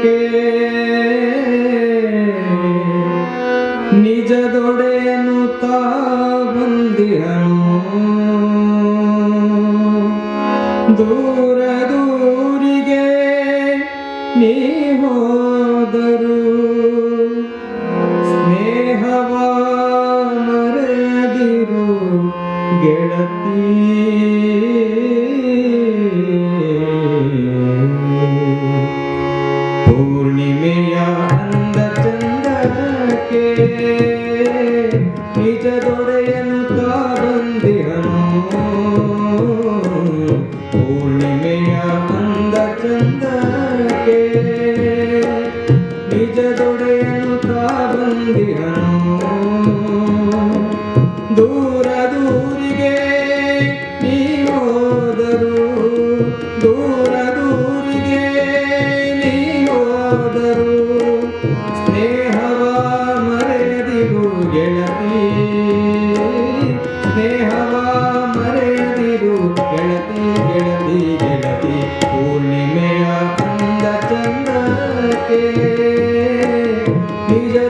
K ನಿಜದೊಡೆಯನು ತಾ ಬಂದಿರನು ದೂರ ದೂರಿಗೆ ನೀ ಹೋದರು ಕಿರೀಟ ದೊರೆಯಂತ ಬಂದಿರನು ಪೂರ್ಣಿಮೆಯ ಅಂದ ಚಂದಕ್ಕೆ ನಿಜ ದೊಡೆಯಂತ ಬಂದಿರನು ದೂರ ದೂರಿಗೆ ಹೋದರು ದೂರ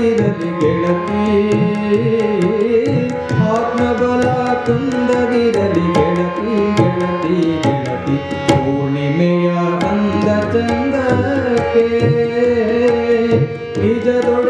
ತುಂದದಿರಲಿ ಗೆಳತಿ. ಆತ್ಮಬಲ ತುಂದಗಿರಲಿ ಗೆಳತಿ ಗೆಳತಿ ಗೆಳತಿ. ಪೂರ್ಣಿಮೆಯ ಅಂದ ಚಂದಕ್ಕೆ ನಿಜದೊಡ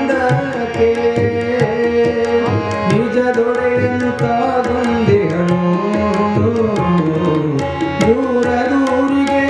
ಚಂದಕ್ಕೆ ನಿಜ ದೊಡೆಯಂತಾಗೊಂದೆಗಳು ದೂರ ದೂರಿಗೆ